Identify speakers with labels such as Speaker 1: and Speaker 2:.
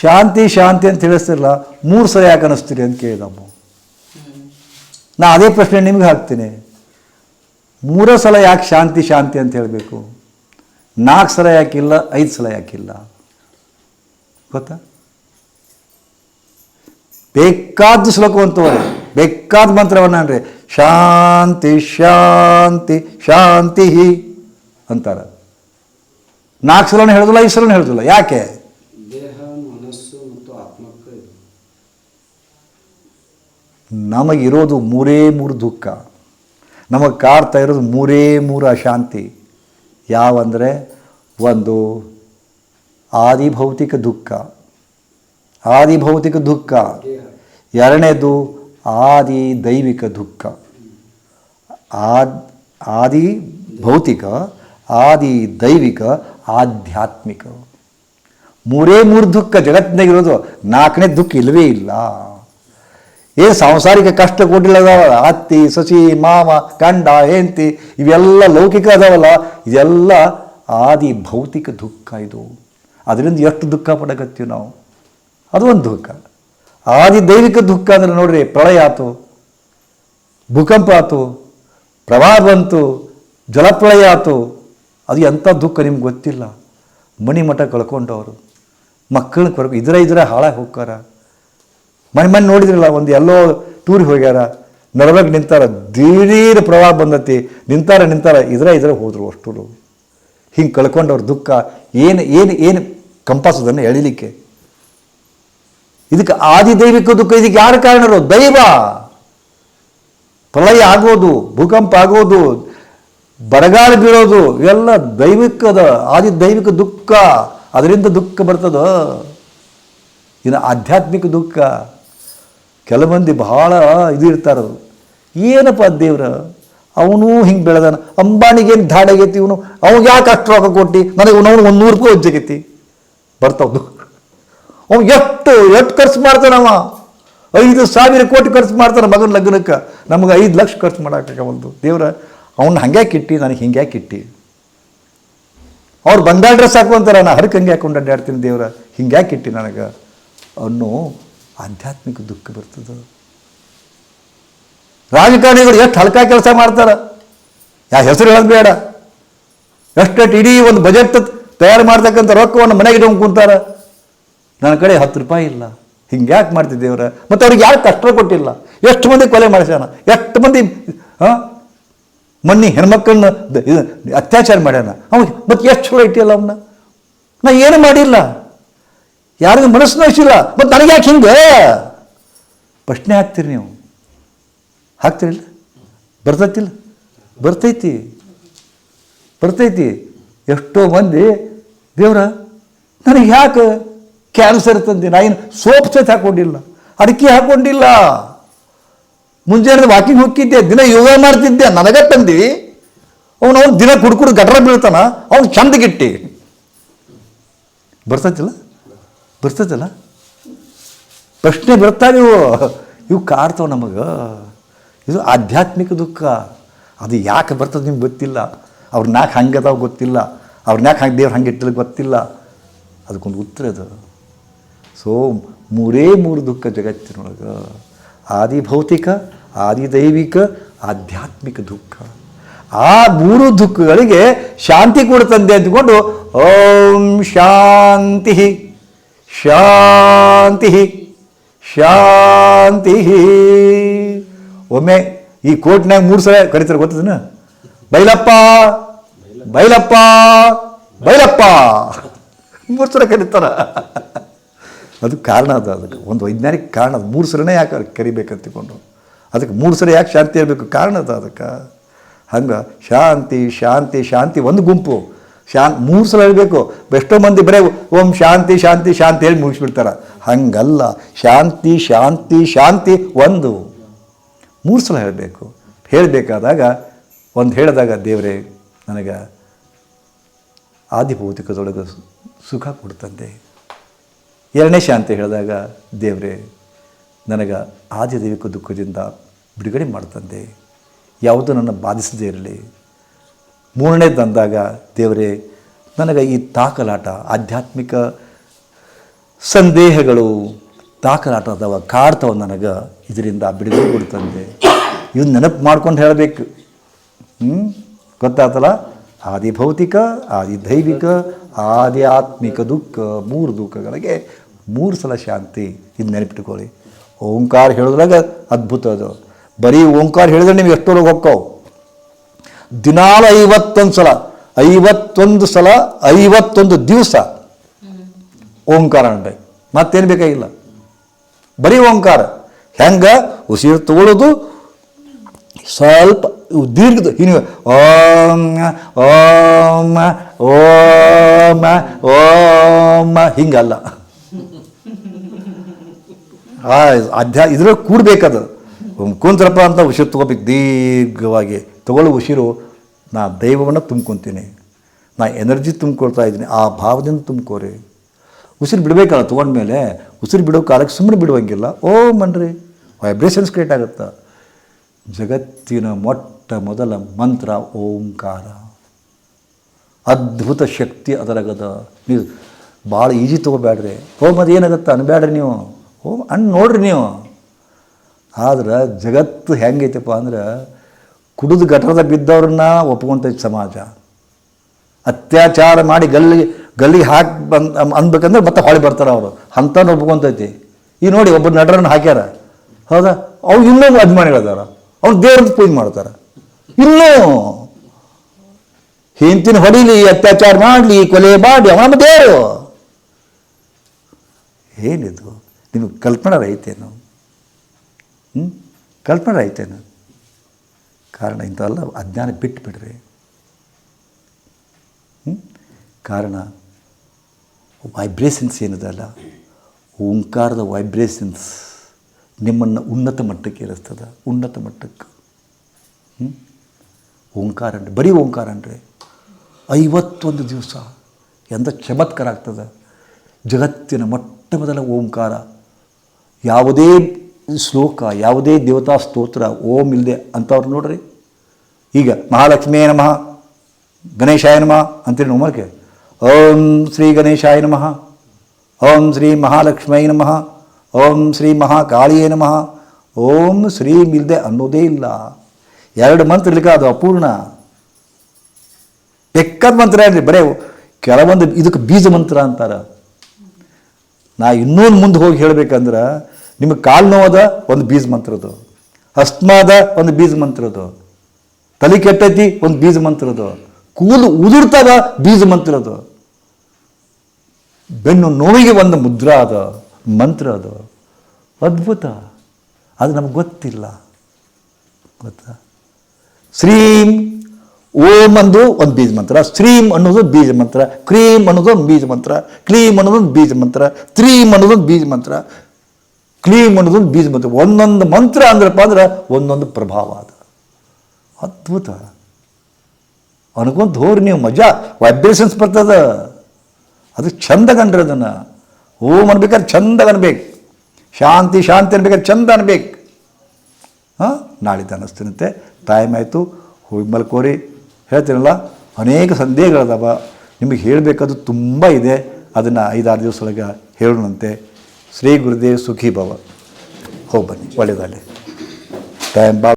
Speaker 1: ಶಾಂತಿ ಶಾಂತಿ ಅಂತ ತಿಳಿಸ್ತಿರಲ್ಲ ಮೂರು ಸಲ ಯಾಕೆ ಅನ್ನಿಸ್ತೀರಿ ಅಂತ ಕೇಳಿದಮ್ಮ. ನಾ ಅದೇ ಪ್ರಶ್ನೆ ನಿಮ್ಗೆ ಹಾಕ್ತೀನಿ. ಮೂರೇ ಸಲ ಯಾಕೆ ಶಾಂತಿ ಶಾಂತಿ ಅಂತ ಹೇಳಬೇಕು? ನಾಲ್ಕು ಸಲ ಯಾಕಿಲ್ಲ ಐದು ಸಲ ಯಾಕಿಲ್ಲ ಗೊತ್ತಾ? ಬೇಕಾದ ಶ್ಲೋಕವಂತ ಬೇಕಾದ ಮಂತ್ರವನ್ನ ಅನ್ರಿ. ಶಾಂತಿ ಶಾಂತಿ ಶಾಂತಿ ಅಂತಾರೆ. ನಾಲ್ಕು ಸಲನೂ ಹೇಳೋದಿಲ್ಲ, ಐದು ಸಲನೂ ಹೇಳೋದಿಲ್ಲ. ಯಾಕೆ
Speaker 2: ದೇಹ ಮನಸ್ಸು ಮತ್ತು ಆತ್ಮಕ್ಕೆ ಇದು
Speaker 1: ನಮಗಿರೋದು ಮೂರೇ ಮೂರು ದುಃಖ. ನಮಗೆ ಕಾಡ್ತಾ ಇರೋದು ಮೂರೇ ಮೂರು ಅಶಾಂತಿ. ಯಾವಂದರೆ ಒಂದು ಆದಿಭೌತಿಕ ದುಃಖ. ಆದಿಭೌತಿಕ ದುಃಖ. ಎರಡನೇದು ಆದಿ ದೈವಿಕ ದುಃಖ. ಆದ್ ಆದಿ ಭೌತಿಕ ಆದಿ ದೈವಿಕ ಆಧ್ಯಾತ್ಮಿಕ. ಮೂರೇ ಮೂರು ದುಃಖ ಜಗತ್ತಿನಾಗಿರೋದು ನಾಲ್ಕನೇ ದುಃಖ ಇಲ್ಲವೇ ಇಲ್ಲ. ಏನು ಸಾಂಸಾರಿಕ ಕಷ್ಟ ಕೊಟ್ಟಿಲ್ಲ ಅದಾವಲ್ಲ ಅತ್ತಿ, ಸಸಿ ಮಾಮ ಗಂಡ, ಹೆಂಡತಿ, ಇವೆಲ್ಲ ಲೌಕಿಕ ಅದಾವಲ್ಲ, ಇದೆಲ್ಲ ಆದಿ ಭೌತಿಕ ದುಃಖ ಇದು. ಅದರಿಂದ ಎಷ್ಟು ದುಃಖ ಪಡಗತ್ತೀವಿ ನಾವು? ಅದು ಒಂದು ದುಃಖ. ಆದಿ ದೈವಿಕ ದುಃಖ ಅಂದರೆ ನೋಡ್ರಿ, ಪ್ರಳಯ ಆತು, ಭೂಕಂಪ ಆತು, ಪ್ರವಾಹ ಬಂತು, ಜಲಪ್ರಳಯ ಆತು. ಅದು ಎಂಥ ದುಃಖ ನಿಮ್ಗೆ ಗೊತ್ತಿಲ್ಲ. ಮಣಿಮಠ ಕಳ್ಕೊಂಡವರು. ಮಕ್ಕಳನ್ನ ಕೊರಗು ಇದ್ರ ಇದ್ರೆ ಹಾಳಾಗಿ ಹೋಗ್ತಾರ ಮನೆ ಮನೆ ನೋಡಿದ್ರಲ್ಲ, ಒಂದು ಎಲ್ಲೋ ಟೂರಿಗೆ ಹೋಗ್ಯಾರ ನಡವಾಗಿ ನಿಂತಾರ, ದಿಢೀರ್ ಪ್ರವಾಹ ಬಂದತಿ, ನಿಂತಾರ ನಿಂತಾರ ಇದ್ರ ಇದ್ರ ಹೋದರು ಅಷ್ಟು ಹಿಂಗೆ ಕಳ್ಕೊಂಡವ್ರ ದುಃಖ, ಏನು ಏನು ಏನು ಕಂಪಾಸ್ ಅದನ್ನು ಎಳಿಲಿಕ್ಕೆ? ಇದಕ್ಕೆ ಆದಿ ದೈವಿಕ ದುಃಖ, ಇದಕ್ಕೆ ಯಾರು ಕಾರಣರು ದೈವ. ಪ್ರಳಯ ಆಗೋದು, ಭೂಕಂಪ ಆಗೋದು, ಬರಗಾಲ ಬೀಳೋದು, ಇವೆಲ್ಲ ದೈವಿಕದ, ಆದಿ ದೈವಿಕ ದುಃಖ. ಅದರಿಂದ ದುಃಖ ಬರ್ತದ? ಇನ್ನು ಆಧ್ಯಾತ್ಮಿಕ ದುಃಖ. ಕೆಲವು ಮಂದಿ ಬಹಳ ಇದು ಇರ್ತಾರದು ಏನಪ್ಪ ದೇವ್ರ? ಅವನು ಹಿಂಗೆ ಬೆಳೆದಾನ. ಅಂಬಾಣಿಗೇನು ಧಾಡಾಗೈತಿ ಇವನು? ಅವ್ಗೆ ಯಾಕೆ ಅಷ್ಟು ರೊಕ್ಕ ಕೊಟ್ಟು? ನನಗೆ ಅವನು ಒಂದು ನೂರು ರೂಪಾಯಿ ಒಜ್ಜಾಗೈತಿ ಬರ್ತಾವ್ದು ಅವ್ನು ಎಷ್ಟು ಎಷ್ಟು ಖರ್ಚು ಮಾಡ್ತಾನವ ಐದು ಸಾವಿರ ಕೋಟಿ ಖರ್ಚು ಮಾಡ್ತಾನೆ ಮಗನ ಲಗ್ನಕ್ಕೆ. ನಮಗೆ ಐದು ಲಕ್ಷ ಖರ್ಚು ಮಾಡೋಕ್ಕಾಗವಲ್ದು ದೇವ್ರ, ಅವ್ನ ಹಂಗೆ ಇಟ್ಟಿ, ನನಗೆ ಹಿಂಗೆ ಇಟ್ಟಿ. ಅವ್ರು ಬಂಗಾಳ ಸಾಕು ಅಂತಾರ ನಾ ಹರಕಂಗೆ ಹಾಕೊಂಡು ಅಡ್ಡಾಡ್ತೀನಿ ದೇವ್ರ. ಹಿಂಗೆ ಇಟ್ಟಿ ನನಗೆ ಅನ್ನೋ ಆಧ್ಯಾತ್ಮಿಕ ದುಃಖ ಬರ್ತದೆ. ರಾಜಕಾರಣಿಗಳು ಎಷ್ಟು ಹಲ್ಕ ಕೆಲಸ ಮಾಡ್ತಾರೆ? ಯಾ ಹೆಸರು ಹೇಳೋದು ಬೇಡ. ಎಷ್ಟು ಇಡೀ ಒಂದು ಬಜೆಟ್ ತಯಾರು ಮಾಡ್ತಕ್ಕಂಥ ರೊಕ್ಕವನ್ನು ಮನೆಗೆ ಇಟ್ಕೊಂಡು ಕುಂತಾರೆ? ನನ್ನ ಕಡೆ ಹತ್ತು ರೂಪಾಯಿ ಇಲ್ಲ. ಹಿಂಗೆ ಯಾಕೆ ಮಾಡ್ತಿದ್ದೇವ್ರ ಮತ್ತು ಅವ್ರಿಗೆ ಯಾರು ಕಷ್ಟ ಕೊಟ್ಟಿಲ್ಲ. ಎಷ್ಟು ಮಂದಿ ಕೊಲೆ ಮಾಡಿಸ್ಯಾನ? ಎಷ್ಟು ಮಂದಿ, ಹಾಂ? ಮನ್ನಿ ಹೆಣ್ಮಕ್ಕಳನ್ನ ಅತ್ಯಾಚಾರ ಮಾಡ್ಯಾನ? ಅವ್ನು ಮತ್ತೆ ಎಷ್ಟು ಚಲೋ ಇಟ್ಟಿಲ್ಲ ಅವನ್ನ ನಾ ಏನು ಮಾಡಿಲ್ಲ. ಯಾರಿಗೂ ಮನಸ್ಸು ನೋಯಿಸಿಲ್ಲ. ಮತ್ತು ನನಗೆ ಯಾಕೆ ಹಿಂಗೆ? ಪ್ರಶ್ನೆ ಹಾಕ್ತೀರಿ ನೀವು. ಹಾಕ್ತಿರಿಲ್ಲ ಬರ್ತೈತಿಲ್ಲ ಬರ್ತೈತಿ ಬರ್ತೈತಿ. ಎಷ್ಟೋ ಮಂದಿ, ದೇವ್ರ, ನನಗೆ ಯಾಕೆ ಕ್ಯಾನ್ಸರ್ ತಂದೆ? ನಾ ಏನು ಸೋಪ್ ಸಹಿತ ಹಾಕ್ಕೊಂಡಿಲ್ಲ ಅಡಿಕೆ ಹಾಕೊಂಡಿಲ್ಲ. ಮುಂಜಾನೆ ವಾಕಿಂಗ್ ಹೋಗಿದ್ದೆ ದಿನ ಯೋಗ ಮಾಡ್ತಿದ್ದೆ. ನನಗೆ ತಂದಿ. ಅವನು ಅವ್ನು ದಿನ ಕುಡ್ಕುಡು ಗಟ್ರ ಬೀಳ್ತಾನ. ಅವ್ನು ಚಂದಗಿಟ್ಟಿ ಬರ್ತೈತಿಲ್ಲ ಬರ್ತೈತಲ್ಲ ಪ್ರಶ್ನೆ ಬರ್ತಾ ನೀವು ಇವು ಕಾಡ್ತಾವೆ ನಮಗೆ. ಇದು ಆಧ್ಯಾತ್ಮಿಕ ದುಃಖ. ಅದು ಯಾಕೆ ಬರ್ತದೆ ನಿಮ್ಗೆ ಗೊತ್ತಿಲ್ಲ. ಅವ್ರ ನಾಲ್ಕು ಹಂಗೆ ಅದಾವ ಗೊತ್ತಿಲ್ಲ. ಅವ್ರ ನಾಲ್ಕು ಹಂಗೆ ದೇವ್ರು ಹಂಗೆ ಇಟ್ಟಿಲ್ಲ ಗೊತ್ತಿಲ್ಲ. ಅದಕ್ಕೊಂದು ಉತ್ತರ ಅದು. ಸೊ ಮೂರೇ ಮೂರು ದುಃಖ ಜಗತ್ತಿನೊಳಗೆ ಆದಿ ಭೌತಿಕ, ಆದಿ ದೈವಿಕ, ಆಧ್ಯಾತ್ಮಿಕ ದುಃಖ. ಆ ಮೂರು ದುಃಖಗಳಿಗೆ ಶಾಂತಿ ಕೂಡ ಕೊಡ್ತಂದೆ ಅಂದ್ಕೊಂಡು ಓಂ ಶಾಂತಿ. ಶಾಂತಿ ಶಾಂತಿ. ಒಮ್ಮೆ ಈ ಕೋರ್ಟ್ನಾಗ ಮೂರು ಸಲ ಕರೀತಾರೆ ಗೊತ್ತದನ ಬೈಲಪ್ಪ ಬೈಲಪ್ಪ ಬೈಲಪ್ಪ. ಮೂರು ಸಲ ಕರೀತಾರ. ಅದು ಕಾರಣ ಅದು ಅದಕ್ಕೆ. ಒಂದು ವೈಜ್ಞಾನಿಕ ಕಾರಣ ಅದು. ಮೂರು ಸಲನೇ ಯಾಕೆ ಕರಿಬೇಕಂತ ತಿಳ್ಕೊಂಡು ಅದಕ್ಕೆ ಮೂರು ಸಲ ಯಾಕೆ ಶಾಂತಿ ಇರಬೇಕು? ಕಾರಣ ಅದು ಅದಕ್ಕೆ. ಹಂಗೆ ಶಾಂತಿ ಶಾಂತಿ ಶಾಂತಿ. ಒಂದು ಗುಂಪು. ಶಾನ್ ಮೂರು ಸಲ ಹೇಳಬೇಕು. ಎಷ್ಟೋ ಮಂದಿ ಬರೇ ಓಂ ಶಾಂತಿ ಶಾಂತಿ ಶಾಂತಿ ಹೇಳಿ ಮುಗಿಸ್ಬಿಡ್ತಾರೆ. ಹಂಗಲ್ಲ. ಶಾಂತಿ ಶಾಂತಿ ಶಾಂತಿ ಒಂದು. ಮೂರು ಸಲ ಹೇಳಬೇಕು. ಹೇಳಬೇಕಾದಾಗ ಒಂದು ಹೇಳಿದಾಗ ದೇವರೇ ನನಗೆ ಆದಿಭೌತಿಕದೊಳಗೆ ಸುಖ ಕೊಡ್ತಂತೆ. ಎರಡನೇ ಶಾಂತಿ ಹೇಳಿದಾಗ ದೇವರೇ ನನಗೆ ಆದಿದೈವಿಕ ದುಃಖದಿಂದ ಬಿಡುಗಡೆ ಮಾಡ್ತಂತೆ. ಯಾವುದೂ ನನ್ನ ಬಾಧಿಸದೇ ಇರಲಿ. ಮೂರನೇದು ತಂದಾಗ ದೇವರೇ, ನನಗೆ ಈ ತಾಕಲಾಟ ಆಧ್ಯಾತ್ಮಿಕ ಸಂದೇಹಗಳು ತಾಕಲಾಟದವ ಕಾಡ್ತಾವ ನನಗೆ ಇದರಿಂದ ಬಿಡುಗಡೆ ಕೊಡ್ತಂದೆ ಇವ್ನು ನೆನಪು ಮಾಡ್ಕೊಂಡು ಹೇಳಬೇಕು. ಹ್ಞೂ ಗೊತ್ತಾತಲ್ಲ? ಆದಿ ಭೌತಿಕ, ಆದಿ ದೈವಿಕ, ಆದಿ ಆತ್ಮಿಕ ದುಃಖ, ಮೂರು ದುಃಖಗಳಿಗೆ ಮೂರು ಸಲ ಶಾಂತಿ ಇದು ನೆನಪಿಟ್ಕೊಳ್ಳಿ. ಓಂಕಾರ ಹೇಳಿದ್ರಾಗ ಅದ್ಭುತ ಅದು. ಬರೀ ಓಂಕಾರ ಹೇಳಿದ್ರೆ ನಿಮ್ಗೆ ಎಷ್ಟೊಳಗೆ ಹೋಗ್ತಾವೆ ದಿನಾಲು ಐವತ್ತೊಂದು ಸಲ ಐವತ್ತೊಂದು ಸಲ ಐವತ್ತೊಂದು ದಿವಸ ಓಂಕಾರ ಅಂದ್ರೆ ಮತ್ತೇನು ಬೇಕಾಗಿಲ್ಲ? ಬರೀ ಓಂಕಾರ. ಹೆಂಗ? ಉಸಿರು ತಗೊಳ್ಳೋದು ಸ್ವಲ್ಪ ದೀರ್ಘದ ಹಿಂಗೆ ಓಂ ಓಂ ಓಂ ಓಂ, ಹಿಂಗಲ್ಲ. ಆ ಅಧ್ಯಾಯ ಇದ್ರ ಕೂಡಬೇಕದು. ಕುಂತ್ರಪ್ಪ ಅಂತ ಉಸಿರು ತಗೋಬೇಕು ದೀರ್ಘವಾಗಿ. ತಗೊಳ್ಳೋ ಉಸಿರು ನಾ ದೈವವನ್ನು ತುಂಬ್ಕೊತೀನಿ. ನಾ ಎನರ್ಜಿ ತುಂಬ್ಕೊಳ್ತಾ ಇದ್ದೀನಿ, ಆ ಭಾವದಿಂದ ತುಂಬ್ಕೋರಿ. ಉಸಿರು ಬಿಡಬೇಕಲ್ಲ ತೊಗೊಂಡ್ಮೇಲೆ, ಉಸಿರು ಬಿಡೋ ಕಾಲಕ್ಕೆ ಸುಮ್ಮನೆ ಬಿಡುವಂಗಿಲ್ಲ. ಓ ಮನ್ರಿ ವೈಬ್ರೇಷನ್ಸ್ ಕ್ರಿಯೇಟ್ ಆಗುತ್ತೆ? ಜಗತ್ತಿನ ಮೊಟ್ಟ ಮೊದಲ ಮಂತ್ರ, ಓಂಕಾರ. ಅದ್ಭುತ ಶಕ್ತಿ ಅದರಾಗದ. ನೀವು ಭಾಳ ಈಜಿ ತೊಗೋಬೇಡ್ರಿ. ಓಂ ಅದು ಏನಾಗುತ್ತೆ? ಅನ್ಬೇಡ್ರಿ ನೀವು. ಓಂ ಅನ್ ನೋಡ್ರಿ ನೀವು. ಆದ್ರೆ ಜಗತ್ತು ಹೆಂಗೈತಪ್ಪ ಅಂದ್ರೆ ಕುಡಿದು ಗಟರದ ಬಿದ್ದವ್ರನ್ನ ಒಪ್ಕೊಂತೈತೆ ಸಮಾಜ. ಅತ್ಯಾಚಾರ ಮಾಡಿ ಗಲ್ಲಿ ಗಲ್ಲಿ ಹಾಕಿ ಬಂದ್ ಅನ್ಬೇಕಂದ್ರೆ ಮತ್ತೆ ಹೊಳೆ ಬರ್ತಾರೆ ಅವರು. ಅಂಥವ್ನು ಒಪ್ಕೊಂತೈತಿ. ಈಗ ನೋಡಿ ಒಬ್ಬ ನಟರನ್ನು ಹಾಕ್ಯಾರ. ಹೌದಾ? ಅವ್ರು ಇನ್ನೂ ಅಭಿಮಾನಿಗಳದಾರ. ಅವ್ರು ದೇವ್ರದ್ದು ಪೂಜೆ ಮಾಡ್ತಾರೆ. ಇನ್ನೂ ಹಿಂತಿನ ಹೊಡಿಲಿ, ಅತ್ಯಾಚಾರ ಮಾಡಲಿ, ಕೊಲೆ ಮಾಡಿ ಅವನ ದೇವರು. ಏನಿದು? ನಿಮಗೆ ಕಲ್ಪನೆ ರೈತೇನು? ಹ್ಞೂ ಕಲ್ಪನೆ ಐತೇನು ಕಾರಣ ಇಂಥವೆಲ್ಲ ಅಜ್ಞಾನ ಬಿಟ್ಟು ಬಿಡ್ರಿ? ಕಾರಣ ವೈಬ್ರೇಷನ್ಸ್ ಏನಿದೆಯಲ್ಲ ಓಂಕಾರದ ವೈಬ್ರೇಷನ್ಸ್ ನಿಮ್ಮನ್ನು ಉನ್ನತ ಮಟ್ಟಕ್ಕೆ ಇರಿಸ್ತದ ಉನ್ನತ ಮಟ್ಟಕ್ಕೆ? ಓಂಕಾರ ಅಂದರೆ, ಬರೀ ಓಂಕಾರ ಅಂದರೆ ಐವತ್ತೊಂದು ದಿವಸ ಎಂಥ ಚಮತ್ಕಾರ ಆಗ್ತದೆ ಜಗತ್ತಿನ ಮೊಟ್ಟ ಮೊದಲ ಓಂಕಾರ ಯಾವುದೇ ಶ್ಲೋಕ, ಯಾವುದೇ ದೇವತಾ ಸ್ತೋತ್ರ, ಓಂ ಇಲ್ಲದೆ ಅಂಥವ್ರು ನೋಡ್ರಿ. ಈಗ ಮಹಾಲಕ್ಷ್ಮೀ ನಮಃ, ಗಣೇಶಾಯ ನಮಃ ಅಂತೇಳಿ ನೋಮಕ್ಕೆ ಓಂ ಶ್ರೀ ಗಣೇಶಾಯ ನಮಃ, ಓಂ ಶ್ರೀ ಮಹಾಲಕ್ಷ್ಮೈ ನಮಃ, ಓಂ ಶ್ರೀ ಮಹಾಕಾಳಿಯೇ ನಮಃ, ಓಂ ಶ್ರೀ ಇಲ್ಲದೆ ಅನ್ನೋದೇ ಇಲ್ಲ. ಎರಡು ಮಂತ್ರ ಇರ್ಲಿಕ್ಕೆ ಅದು ಅಪೂರ್ಣ. ಬೆಕ್ಕದ ಮಂತ್ರ ಏನ್ರಿ ಬರೇ ಕೆಲವೊಂದು ಇದಕ್ಕೆ ಬೀಜ ಮಂತ್ರ ಅಂತಾರೆ. ನಾ ಇನ್ನೊಂದು ಮುಂದೆ ಹೋಗಿ ಹೇಳ್ಬೇಕಂದ್ರೆ ನಿಮಗೆ ಕಾಲು ನೋವದ ಒಂದು ಬೀಜ ಮಂತ್ರದ್ದು ಅಸ್ಮಾದ ಒಂದು ಬೀಜ ಮಂತ್ರದ್ದು ತಲೆ ಕೆಟ್ಟೈತಿ ಒಂದು ಬೀಜ ಮಂತ್ರದ್ದು ಕೂಲು ಉದುರ್ತದ ಬೀಜ ಮಂತ್ರದ್ದು ಬೆನ್ನು ನೋವಿಗೆ ಒಂದು ಮುದ್ರ ಅದ. ಮಂತ್ರ ಅದು. ಅದ್ಭುತ. ಅದು ನಮಗೆ ಗೊತ್ತಿಲ್ಲ. ಗೊತ್ತಾ? ಶ್ರೀಂ ಓಂ ಅಂದು ಒಂದು ಬೀಜ ಮಂತ್ರ ಶ್ರೀಂ ಅನ್ನೋದು ಬೀಜ ಮಂತ್ರ ಕ್ರೀಮ್ ಅನ್ನೋದು ಒಂದು ಬೀಜ ಮಂತ್ರ, ಕ್ಲೀಂ ಅನ್ನೋದೊಂದು ಬೀಜ ಮಂತ್ರ ತ್ರೀಮ್ ಅನ್ನೋದೊಂದು ಬೀಜ ಮಂತ್ರ ಕ್ಲೀಮ್ ಅನ್ನೋದೊಂದು ಬೀಜ ಮಂತ್ರ ಒಂದೊಂದು ಮಂತ್ರ ಅಂದ್ರಪ್ಪ ಅಂದ್ರೆ ಒಂದೊಂದು ಪ್ರಭಾವ ಅದು. ಅದ್ಭುತ. ಅನ್ಕೊಂತ ಹೋರಿ ನೀವು, ಮಜಾ. ವೈಬ್ರೇಷನ್ಸ್ ಬರ್ತದ. ಅದು ಚಂದ ಕಂಡ್ರಿ ಅದನ್ನು. ಓಮ್ ಅನ್ಬೇಕಾದ್ರೆ ಚಂದ ಅನ್ಬೇಕು. ಶಾಂತಿ ಶಾಂತಿ ಅನ್ಬೇಕಾದ್ರೆ ಚಂದ ಅನ್ಬೇಕು. ಹಾಂ? ನಾಳಿದ್ದು ಅನ್ನಿಸ್ತೀನಂತೆ ಟೈಮ್ ಆಯಿತು. ಹೋಗಿ ಮಲ್ಕೋರಿ. ಹೇಳ್ತೀನಲ್ಲ, ಅನೇಕ ಸಂದೇಹಗಳದಾವ. ನಿಮಗೆ ಹೇಳಬೇಕಾದ್ದು ತುಂಬ ಇದೆ. ಅದನ್ನು ಐದಾರು ದಿವಸ ಒಳಗೆ ಹೇಳೋಣಂತೆ. ಶ್ರೀ ಗುರುದೇವ್ ಸುಖಿ ಭವ ಹೋಗಿ ಬನ್ನಿ ಒಳ್ಳೆಯದಾಗಲಿ ಟೈಮ್ ಬಾ